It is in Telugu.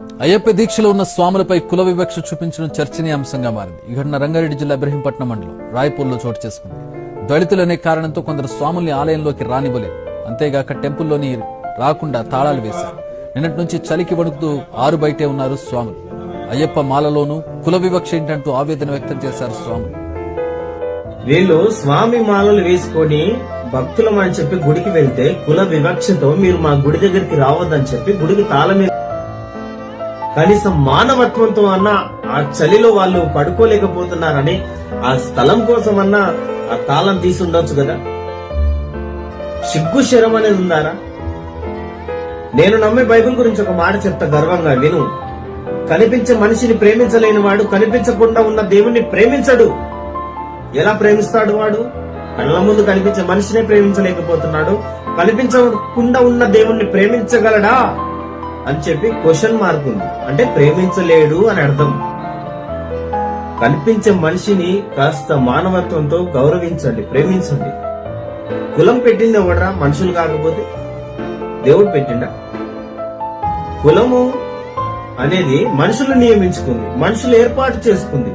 అయ్యప్ప దీక్షలో ఉన్న స్వాములపై కుల వివక్ష చూపించడం చర్చనీయాంశంగా మారింది. ఈ ఘటన రంగారెడ్డి జిల్లా ఇబ్రహీంపట్నం మండలం రాయపూర్లో చోటు చేసుకుంది. దళితులనే కారణంతో కొందరు స్వాముల్ని ఆలయంలోకి రానివ్వలేదు. అంతేగాక టెంపుల్లోని రాకుండా తాళాలు వేశారు. నిన్నటి నుంచి చలికి వణుకుతూ ఆరు బయటే ఉన్నారు స్వాములు. అయ్యప్ప మాలలోనూ కుల వివక్ష ఏంటంటూ ఆవేదన వ్యక్తం చేశారు స్వాములు. వీళ్ళు స్వామి మాలలు వేసుకొని భక్తులం అని చెప్పి గుడికి వెళ్తే కుల వివక్షతో మీరు మా గుడి దగ్గరికి రావద్దని చెప్పి గుడికి తాళం కనీసం మానవత్వంతో అన్న ఆ చలిలో వాళ్ళు పడుకోలేకపోతున్నారని ఆ స్థలం కోసం అన్న ఆ తాళం తీసి ఉండొచ్చు కదా? సిగ్గు శరం అనేది ఉందారా? నేను నమ్మే బైబిల్ గురించి ఒక మాట చెప్తా గర్వంగా విను. కనిపించే మనిషిని ప్రేమించలేని వాడు కనిపించకుండా ఉన్న దేవుణ్ణి ప్రేమించడు. ఎలా ప్రేమిస్తాడు వాడు? కళ్ళ ముందు కనిపించే మనిషినే ప్రేమించలేకపోతున్నాడు. కనిపించకుండా ఉన్న దేవుణ్ణి ప్రేమించగలడా? అని చెప్పి క్వశ్చన్ మార్క్ ఉంది. అంటే ప్రేమించలేడు అని అర్థం. కనిపించే మనిషిని కాస్త మానవత్వంతో గౌరవించండి ప్రేమించండి. కులం పెట్టింది ఎవడరా? మనుషులు కాకపోతే దేవుడు పెట్టిండా? కులము అనేది మనుషులు నియమించుకుంది మనుషులు ఏర్పాటు చేసుకుంది.